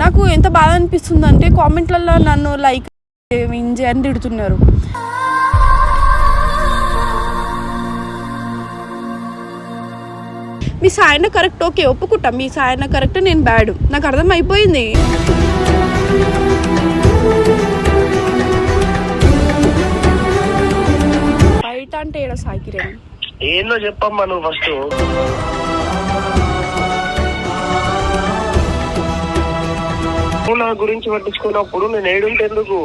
నాకు ఎంత బాధ అనిపిస్తుంది అంటే కామెంట్లలో నన్ను లైక్ ఇంజే అని తిడుతున్నారు. మీ సాయన కరెక్ట్ ఓకే ఒప్పుకుంటా. మీ సాయన కరెక్ట్ నేను బ్యాడ్ నాకు అర్థం అయిపోయింది బయట అంటే ఏడ సాకిరేణి ఏందో చెప్పమ్మా నువ్వు ఫస్ట్ నువ్వు నా గురించి పట్టించుకున్నప్పుడు నేను ఏడుంటే ఎందుకు?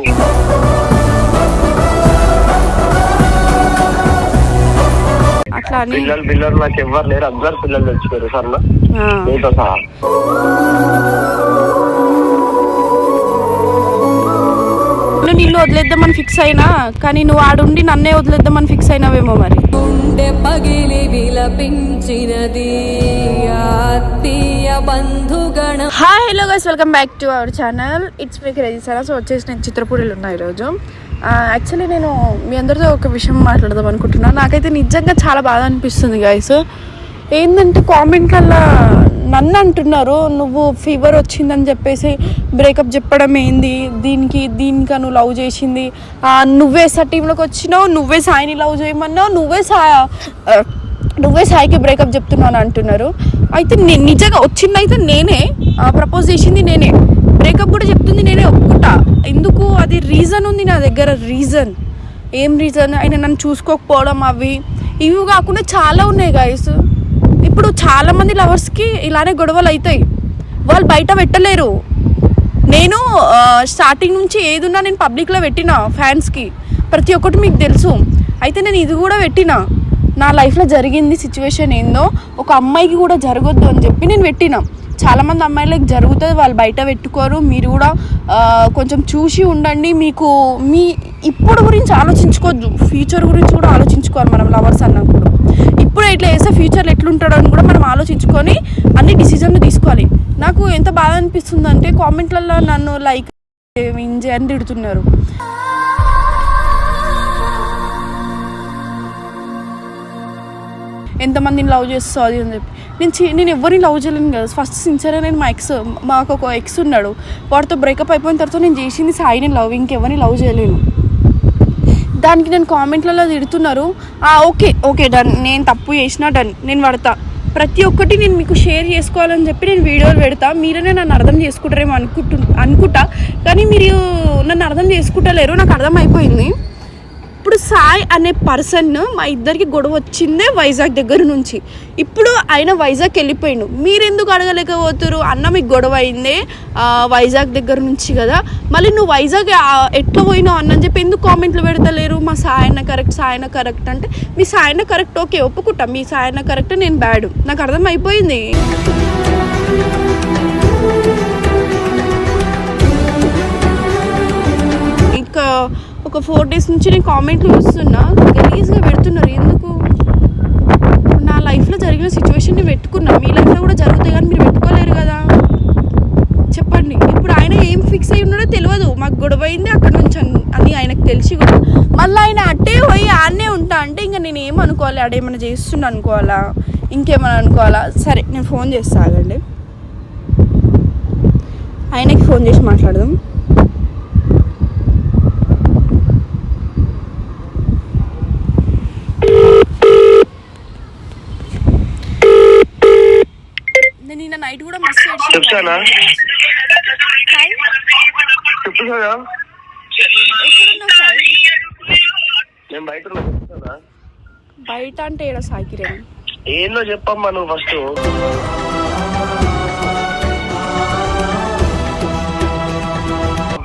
అట్లా అని పిల్లలు పిల్లలు నాకు ఎవ్వరు లేరు. అందరు పిల్లలు తెచ్చిపోయారు సరేనా? ఆ. నీతో సహా. వదిలేద్దామని ఫిక్స్ అయినా కానీ నువ్వు ఆడుండి నన్నే వదిలేద్దామని ఫిక్స్ అయినావేమో మరి. గుండె పగిలి విలపించినది ఆత్మీయ బంధుగణ hi hello guys welcome back to our channel it's మీకు రెజిస్టారా సో వచ్చేసి నేను చిత్రపూడిలో ఉన్నా ఈరోజు. యాక్చువల్లీ నేను మీ అందరితో ఒక విషయం మాట్లాడదాం అనుకుంటున్నాను నాకైతే నిజంగా చాలా బాధ అనిపిస్తుంది గైస్ ఏంటంటే కామెంట్లల్లో నన్ను అంటున్నారు నువ్వు ఫీవర్ వచ్చిందని చెప్పేసి బ్రేకప్ చెప్పడం ఏంది? దీనికి దీనికి నువ్వు లవ్ చేసింది? నువ్వే సార్ టీంలోకి వచ్చినావు నువ్వే సాయిని లవ్ చేయమన్నావు నువ్వే సా నువ్వే సాయికి బ్రేకప్ చెప్తున్నాను అంటున్నారు. అయితే నేను నిజంగా వచ్చింది అయితే నేనే ప్రపోజ్ చేసింది నేనే. బ్రేకప్ కూడా చెప్తుంది నేనే ఒప్పుకుంటా. ఎందుకు? అది రీజన్ ఉంది నా దగ్గర రీజన్ ఏం రీజన్ ఆయన నన్ను చూసుకోకపోవడం అవి ఇవి కాకుండా చాలా ఉన్నాయి గాయస్ ఇప్పుడు చాలా మంది లవర్స్కి ఇలానే గొడవలు అవుతాయి వాళ్ళు బయట పెట్టలేరు. నేను స్టార్టింగ్ నుంచి ఏదున్నా నేను పబ్లిక్లో పెట్టిన ఫ్యాన్స్కి ప్రతి ఒక్కటి మీకు తెలుసు. అయితే నేను ఇది కూడా పెట్టిన. నా లైఫ్లో జరిగింది సిచ్యువేషన్ ఏందో ఒక అమ్మాయికి కూడా జరగొద్దు అని చెప్పి నేను పెట్టిన. చాలామంది అమ్మాయిలకు జరుగుతుంది వాళ్ళు బయట పెట్టుకోరు. మీరు కూడా కొంచెం చూసి ఉండండి. మీకు మీ ఇప్పుడు గురించి ఆలోచించుకోవద్దు. ఫ్యూచర్ గురించి కూడా ఆలోచించుకోవాలి మనం లవర్స్ అన్నప్పుడు. ఇప్పుడు ఇట్లా చేస్తే ఫ్యూచర్లో ఎట్లుంటాడో అని కూడా మనం ఆలోచించుకొని అన్ని డిసిజన్లు తీసుకోవాలి. నాకు ఎంత బాధ అనిపిస్తుంది అంటే కామెంట్లలో నన్ను లైక్ ఇంజే అని తిడుతున్నారు. ఎంతమందిని లవ్ చేస్తావు అది అని చెప్పి. నేను చి- నేను ఎవరిని లవ్ చేయలేను కదా. ఫస్ట్ సిన్సియర్గా నేను మా ఎక్స్ మాకు ఒక ఎక్స్ ఉన్నాడు. వాడితో బ్రేకప్ అయిపోయిన తర్వాత నేను చేసింది సాయిని లవ్ ఇంకెవరిని లవ్ చేయలేను. దానికి నేను కామెంట్లలో తిడుతున్నారు. "ఆ, ఓకే ఓకే డన్. నేను తప్పు చేసినా డన్. నేను పడతా. ప్రతి ఒక్కటి నేను మీకు షేర్ చేసుకోవాలని చెప్పి నేను వీడియోలు పెడతా. మీరనే నన్ను అర్థం చేసుకుంటారేమో అనుకుంటు అనుకుంటా. కానీ మీరు నన్ను అర్థం చేసుకుంటలేరు. నాకు అర్థం అప్పుడు ఇప్పుడు సాయ్ అనే పర్సన్ మా ఇద్దరికి గొడవ వచ్చిందే వైజాగ్ దగ్గర నుంచి. ఇప్పుడు ఆయన వైజాగ్ వెళ్ళిపోయిండు. మీరెందుకు అడగలేకపోతురు అన్న మీకు గొడవ అయిందే వైజాగ్ దగ్గర నుంచి కదా. మళ్ళీ నువ్వు వైజాగ్ ఎట్లా పోయినావు అన్న చెప్పి ఎందుకు కామెంట్లు పెడతలేరు? మా సాయన కరెక్ట్ సాయన కరెక్ట్ అంటే మీ సాయన కరెక్ట్ ఓకే ఒప్పుకుంటా. మీ సాయన కరెక్ట్ నేను బ్యాడ్. నాకు అర్థమైపోయింది? ఇంకా ఒక ఫోర్ డేస్ నుంచి నేను కామెంట్లు చూస్తున్నా. గలీజ్గా పెడుతున్నారు. ఎందుకు? నా లైఫ్లో జరిగిన సిచ్యువేషన్ని పెట్టుకున్నా. మీ లైఫ్లో కూడా జరుగుతాయి కానీ మీరు పెట్టుకోలేరు కదా. చెప్పండి. ఇప్పుడు ఆయన ఏం ఫిక్స్ అయి ఉన్నాడో తెలియదు మాకు గొడవ అయింది అక్కడ నుంచి అది అని ఆయనకు తెలిసి కూడా. మళ్ళీ ఆయన అట్టే పోయి ఆడనే ఉంటా అంటే ఇంకా నేను ఏమనుకోవాలి ఆడేమైనా చేస్తుండ అనుకోవాలా? ఇంకేమైనా అనుకోవాలా? సరే నేను ఫోన్ చేస్తాగండి ఆయనకి ఫోన్ చేసి మాట్లాడదాం నేను నిన్న నైట్ కూడా మస్తు ఏడ్చిన. చెప్తానా? సాయి, కదా సాయి? నేను బయట ఉన్నా? బయట అంటే ఏడ సాకిరేణి ఏందో చెప్పమ్మా నువ్వు ఫస్ట్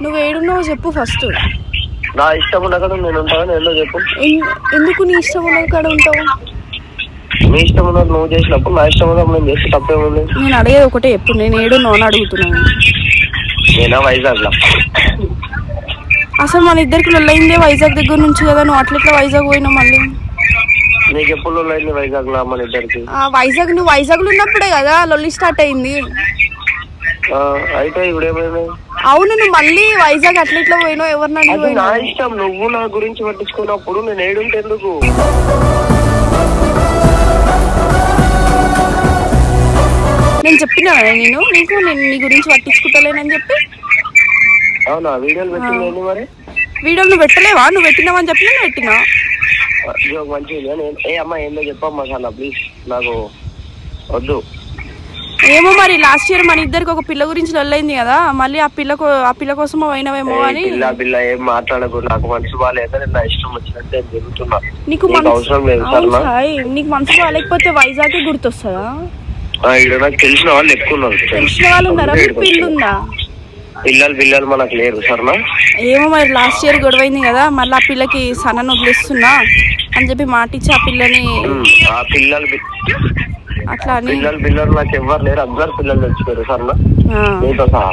నువ్వు ఏడున్నావు చెప్పు ఫస్ట్ నా ఇష్టం ఉండక నేను ఉంటాను ఏందో చెప్పు. ఎందుకు నీ ఇష్టం ఉన్న కాడ ఉంటావు? నీ ఇష్టం ఉన్నది నువ్వు చేసినప్పుడు నా ఇష్టం ఉన్నప్పుడు నేను చేస్తే తప్పేముంది నేను అడిగేది ఒకటే చెప్పు నేను ఏడున్నావు అని అడుగుతున్నాను. నేనా వైజాగ్లో అసలు మన ఇద్దరికి లొల్లైందే వైజాగ్ దగ్గర నుంచి కదా నువ్వు అట్లెట్లా వైజాగ్ పోయినావు మళ్ళీ? నీకు ఎప్పుడు అయింది వైజాగ్లో మన ఇద్దరికి? ఆ, వైజాగ్ నువ్వు వైజాగ్లో ఉన్నప్పుడే కదా లొల్లి స్టార్ట్ అయింది. ఆ, అయితే ఇప్పుడు ఏమైంది? అవును నువ్వు మళ్ళీ వైజాగ్ అట్లెట్లా పోయినావు ఎవరిని అడిగి అది నా పోయినావు? ఇష్టం నువ్వు నా గురించి పట్టించుకున్నప్పుడు నేను ఏడుంటే ఎందుకు? నేను చెప్పినా నేను? నీకు? నేను నీ గురించి పట్టించుకుంటలేనని చెప్పి? అవునా? వీడియోలు పెట్టింది మరి? వీడియోలు నువ్వు పెట్టలేవా? నువ్వు పెట్టినావని చెప్పి నేను పెట్టినా. ఇది మంచిగా ఏ అమ్మ ఏందో చెప్పమ్మా చాలా ప్లీజ్ నాకు వద్దు. ఏమో మరి లాస్ట్ ఇయర్ మన ఇద్దరికి ఒక పిల్ల గురించి లొల్లైంది కదా. మళ్ళీ ఆ పిల్లకు ఆ పిల్ల కోసం అయినవేమో ఏ అని. పిల్ల పిల్ల ఏం మాట్లాడకు. నాకు మనసు బాగాలేదు నేను నా ఇష్టం వచ్చినట్టు నేను తిరుగుతున్నా. నీకు అవసరం లేదు నీకు మనసు బాగాలేకపోతే వైజాగ్ గుర్తొస్తుందా? ఈడ నాకు తెలిసిన వాళ్ళు ఎక్కువ ఉన్నారు తెలిసిన వాళ్ళు ఉన్నారా? మీకు పిల్లు. ఉందా? పిల్లలు పిల్లలు మనకు లేరు సరేనా ఏమో మరి లాస్ట్ ఇయర్ గొడవైంది కదా మళ్ళీ ఆ పిల్లకి సన్నను వదిలేస్తున్నా అని చెప్పి మాటిచ్చి ఆ పిల్లని ఆ పిల్లలు అట్లా అని? పిల్లలు పిల్లలు నాకు ఎవరు లేరు అందరు పిల్లలు తెచ్చిపోయారు సరేనా సహా.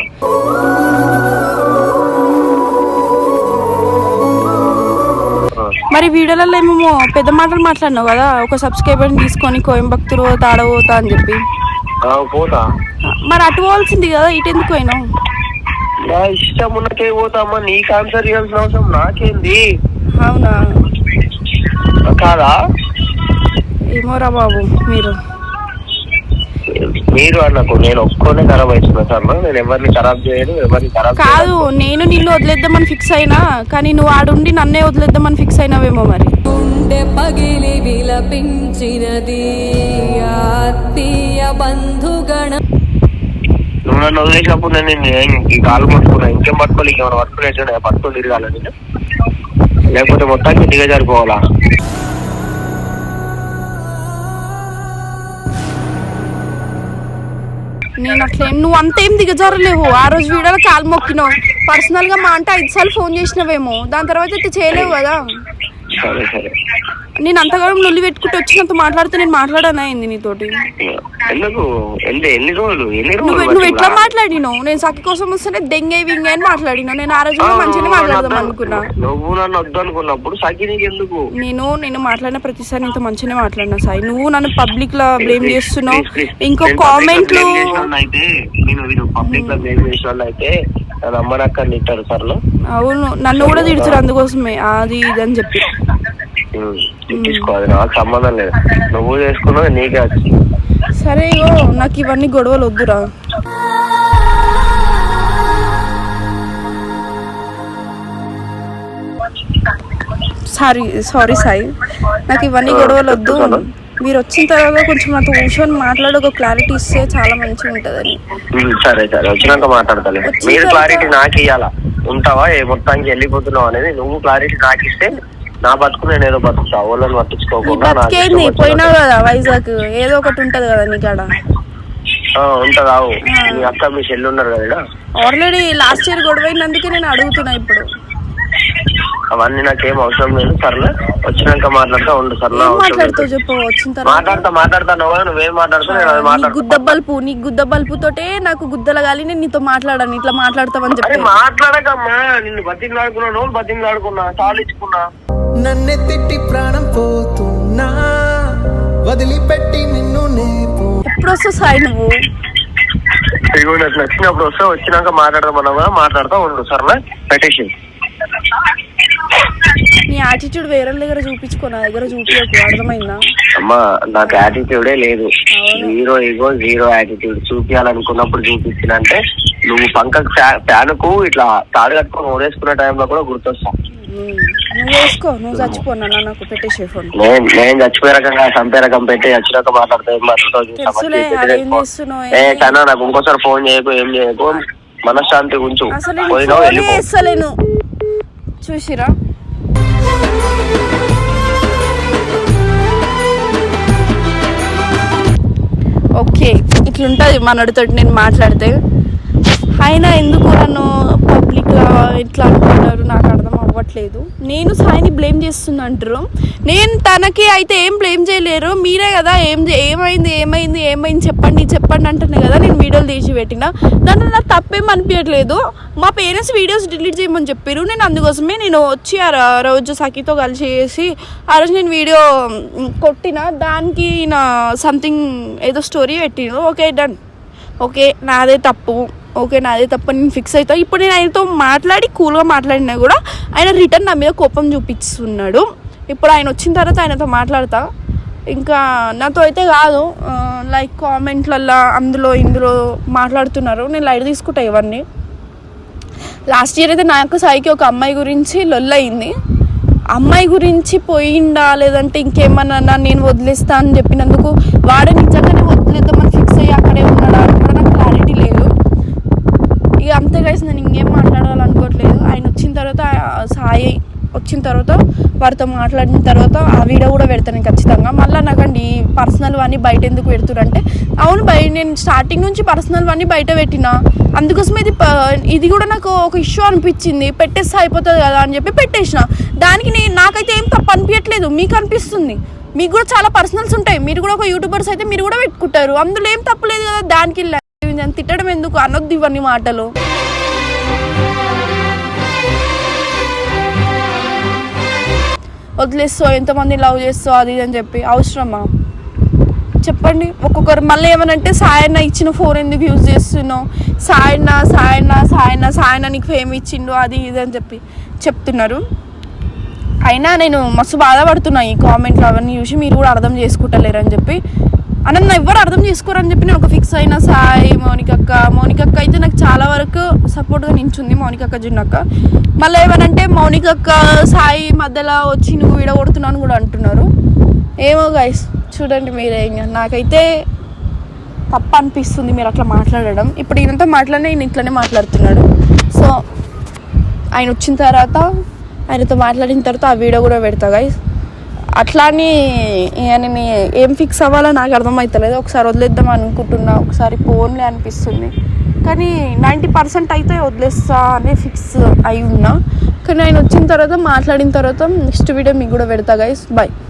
మరి వీడియోలలో ఏమేమో పెద్ద మాటలు మాట్లాడినావు కదా ఒక సబ్స్క్రైబర్ని తీసుకొని కోయంబత్తూరు పోతా ఆడ పోతా అని చెప్పి. పోతా. మరి అటు పోవాల్సింది కదా ఇటు ఎందుకు పోయినావు? నా ఇష్టం ఉన్నకే పోతామా నీకు ఆన్సర్ ఇవ్వాల్సిన అవసరం నాకేంది? అవునా? కాదా? ఏమోరా బాబు మీరు. మీరు అన్నకు నేను ఒక్కనే ఖరాబ్ అవుతున్నా సార్. నేను ఎవరిని ఖరాబ్ చేయను ఎవరిని ఖరాబ్ కాదు నేను నిన్ను వదిలేద్దామని ఫిక్స్ అయినా కానీ నువ్వు ఆడుండి నన్నే వదిలేద్దామని ఫిక్స్ అయినావేమో మరి. గుండె పగిలి విలపించినది ఆత్మీయ బంధుగణ నువ్వు నన్ను వదిలేసినప్పుడు నేను ఈ కాలు పట్టుకున్నా ఇంకేం పట్టుకోవాలి? ఇంకేమైనా పట్టుకునేట్టు పట్టుకొని తిరగాల నేను లేకపోతే మొత్తానికి దిగజారిపోవాలా? నేను అట్లా నువ్వు అంతేం దిగజారలేవు. ఆ రోజు వీడియోలో కాలు మొక్కినావు పర్సనల్గా మా అంటే ఐదు సార్లు ఫోన్ చేసినావేమో. దాని తర్వాత అయితే చేయలేవు కదా. సరే సరే. నేను అంతగానం లొల్లి పెట్టుకుంటూ వచ్చి నాతో మాట్లాడితే నేను మాట్లాడానా అయింది నీతోటి? ఎందుకు? ఎన్ని ఎన్ని రోజులు? ఎన్ని నువ్వు రోజులు నువ్వు ఎట్లా? మాట్లాడినావు? నేను సఖి కోసం వస్తేనే దెంగే వింగే అని మాట్లాడినా నేను ఆ రోజు మంచిగానే మాట్లాడదాం అనుకున్నా. నువ్వు నన్ను వద్దు అనుకున్నప్పుడు సఖి నీకు ఎందుకు నేను నేను మాట్లాడిన ప్రతిసారి నీతో మంచిగానే మాట్లాడినా సాయి. నువ్వు నన్ను పబ్లిక్లో బ్లేమ్ చేస్తున్నావు. ఇంకో కామెంట్లు అయితే నేను వీడు పబ్లిక్లో బ్లేమ్ చేసిన వాళ్ళు అయితే నన్ను అమ్మనక్క తిట్టారు సర్లో. అవును. నన్ను కూడా తిడుతురు అందుకోసమే. అది ఇది అని చెప్పి. అది నాకు సంబంధం లేదు. నువ్వు చేసుకున్నది నీకే సరే ఇగో నాకు ఇవన్నీ గొడవలు వద్దురా. Sorry sorry Sai. నాకు ఇవన్నీ గొడవలు వద్దు. మీరు వచ్చిన తర్వాత కొంచెం నాతో కూర్చొని మాట్లాడి ఒక క్లారిటీ ఇస్తే చాలా మంచిగా ఉంటుందని. సరే సరే. వచ్చినాక మాట్లాడతాను మీరు క్లారిటీ నాకు ఇవ్వాలా ఉంటావా? ఏ మొత్తానికి వెళ్ళిపోతున్నావు అనేది నువ్వు క్లారిటీ నాకు ఇస్తే నా బతుకు నేను ఏదో బతుకుతా వాళ్ళని పట్టించుకోకుండా బతికేంది పోయినావు కదా వైజాగ్ ఏదో ఒకటి ఉంటది కదా నీకాడ ఉంటదా. మీ అక్క మీ చెల్లి ఉన్నారు కదా. ఆల్రెడీ లాస్ట్ ఇయర్ గొడవైనందుకే నేను అడుగుతున్నా ఇప్పుడు. అవన్నీ నాకేం అవసరం లేదు సర్లే. వచ్చినాక మాట్లాడతా ఉండు సర్లే. మాట్లాడుతావు చెప్పు వచ్చిన తర్వాత. మాట్లాడతా మాట్లాడతాను కదా నువ్వేం మాట్లాడుతావు నేను అది నీ మాట్లాడతా గుద్ద బల్పు నీ గుద్ద బల్పుతోటే నాకు గుద్దల గాలి నేను నీతో మాట్లాడాను ఇట్లా మాట్లాడతామని అరే చెప్పి. మాట్లాడకమ్మా. నిన్ను బతికి నువ్వు బతికి చాలించుకున్నా. నన్నే తిట్టి ప్రాణం పోతున్నా. వదిలిపెట్టి నిన్ను నేపు ఎప్పుడు వస్తావు సాయి నువ్వు? ఇదిగో నాకు నచ్చినప్పుడు వస్తే వచ్చినాక మాట్లాడదాం కూడా మాట్లాడతా ఉండు సరేనా? పెట్టేసి. నీ యాటిట్యూడ్ వేరే దగ్గర చూపించుకో నా దగ్గర చూపించకు అర్థమైందా? అమ్మా నాకు యాటిట్యూడే లేదు. జీరో ఈగో జీరో యాటిట్యూడ్ చూపించాలనుకున్నప్పుడు చూపించినంటే నువ్వు పంకకు ఫ్యాన్కు ఇట్లా తాడు కట్టుకొని ఓడేసుకునే టైంలో కూడా గుర్తొస్తా. నువ్వు వేసుకో నువ్వు చచ్చిపో నాన్న నాకు పెట్టేసే ఫోన్. నేను నేను చచ్చిపోయే రకంగా చంపే రకం పెట్టి వచ్చినాక మాట్లాడతా ఏం. తెలుసులే, అదేం చేస్తున్నావు, ఏ నాకు ఇంకోసారి ఫోన్ చేయకు ఏం చేయకు మనశ్శాంతి ఉంచు. అసలు నేను పోయినావు ఫోన్ వెళ్ళిపో. చేస్తలేను. చూసిరా? ఓకే ఇట్లుంటుంది మనడితోటి నేను మాట్లాడితే. అయినా ఎందుకు నన్ను పబ్లిక్లో ఇట్లా చేయట్లేదు. నేను సాయిని బ్లేమ్ చేస్తున్నా అంటారు నేను తనకి అయితే ఏం బ్లేమ్ చేయలేరు. మీరే కదా ఏం ఏమైంది ఏమైంది ఏమైంది చెప్పండి చెప్పండి అంటున్నాయి కదా నేను వీడియోలు తీసి పెట్టిన. దాంట్లో నాకు తప్పేం అనిపించట్లేదు మా పేరెంట్స్ వీడియోస్ డిలీట్ చేయమని చెప్పారు నేను అందుకోసమే నేను వచ్చి ఆ ర- రోజు సఖితో కలిసి చేసి ఆ రోజు నేను వీడియో కొట్టిన. దానికి నా సంథింగ్ ఏదో స్టోరీ పెట్టిన ఓకే డన్ ఓకే నాదే తప్పు. ఓకే నాదే తప్ప నేను ఫిక్స్ అవుతా ఇప్పుడు నేను ఆయనతో మాట్లాడి కూల్గా మాట్లాడినా కూడా ఆయన రిటర్న్ నా మీద కోపం చూపిస్తున్నాడు. ఇప్పుడు ఆయన వచ్చిన తర్వాత ఆయనతో మాట్లాడతా. ఇంకా నాతో అయితే కాదు లైక్ కామెంట్లల్లో అందులో ఇందులో మాట్లాడుతున్నారు. నేను లైట్ తీసుకుంటా ఇవన్నీ. లాస్ట్ ఇయర్ అయితే నాకు సాయికి ఒక అమ్మాయి గురించి లొల్లయింది. అమ్మాయి గురించి పోయిండా లేదంటే ఇంకేమన్నా నేను వదిలేస్తా అని చెప్పినందుకు వాడే నిజంగానే వదిలేద్దామని ఫిక్స్ అయ్యి అక్కడే ఉన్నాడా అని కూడా నాకు క్లారిటీ లేదు ఇక అంతే కలిసి నేను ఇంకేం మాట్లాడాలనుకోవట్లేదు. ఆయన వచ్చిన తర్వాత సాయి వచ్చిన తర్వాత వారితో మాట్లాడిన తర్వాత ఆ వీడియో కూడా పెడతాను ఖచ్చితంగా. మళ్ళీ నాకండి ఈ పర్సనల్ అన్నీ బయట ఎందుకు పెడుతురంటే అవును బయట నేను స్టార్టింగ్ నుంచి పర్సనల్ అన్నీ బయట పెట్టిన. అందుకోసం ఇది ఇది కూడా నాకు ఒక ఇష్యూ అనిపించింది. పెట్టేస్తే అయిపోతుంది కదా అని చెప్పి పెట్టేసిన. దానికి నేను నాకైతే ఏం తప్పు అనిపించట్లేదు మీకు అనిపిస్తుంది. మీకు కూడా చాలా పర్సనల్స్ ఉంటాయి. మీరు కూడా ఒక యూట్యూబర్స్ అయితే మీరు కూడా పెట్టుకుంటారు. అందులో ఏం తప్పలేదు కదా దానికి నేను తిట్టడం ఎందుకు? అనొద్దు ఇవన్నీ మాటలు. వదిలేస్తావు ఎంతమంది లవ్ చేస్తావు అది అని చెప్పి. అవసరమా? చెప్పండి. ఒక్కొక్కరు మళ్ళీ ఏమనంటే సాయన్న ఇచ్చిన ఫోన్ ఎందుకు యూజ్ చేస్తున్నావు? సాయన్న సాయన్న సాయన్న సాయన్న నీకు ఫేమ్ ఇచ్చిండు అది ఇది అని చెప్పి చెప్తున్నారు. అయినా నేను మస్తు బాధపడుతున్నా ఈ కామెంట్లు అవన్నీ చూసి మీరు కూడా అర్థం చేసుకుంటలేరు అని చెప్పి అని ఎవరు అర్థం చేసుకోరని చెప్పి నేను ఒక ఫిక్స్ అయిన సాయి మౌనికక్క. మౌనికక్క అయితే నాకు చాలా వరకు సపోర్ట్గా నించుంది మౌనికక్క జున్నక్క. మళ్ళీ ఏమనంటే మౌనికక్క సాయి మధ్యలో వచ్చి నువ్వు విడగొడుతున్నాను కూడా అంటున్నారు. ఏమో గైస్ చూడండి మీరే ఇంకా నాకైతే తప్ప అనిపిస్తుంది మీరు అట్లా మాట్లాడడం. ఇప్పుడు ఈయనతో మాట్లాడినా ఈయన ఇట్లనే మాట్లాడుతున్నాడు. సో ఆయన వచ్చిన తర్వాత ఆయనతో మాట్లాడిన తర్వాత ఆ వీడియో కూడా పెడతా గైస్ అట్లా అని ఏం ఫిక్స్ అవ్వాలో నాకు అర్థమవుతలేదు ఒకసారి వదిలేద్దాం అనుకుంటున్నా. ఒకసారి పోన్లే అనిపిస్తుంది. కానీ నైంటీ పర్సెంట్ అయితే వదిలేస్తా అనే ఫిక్స్ అయి ఉన్నా. కానీ ఆయన వచ్చిన తర్వాత మాట్లాడిన తర్వాత నెక్స్ట్ వీడియో మీకు కూడా పెడతా గైస్ బాయ్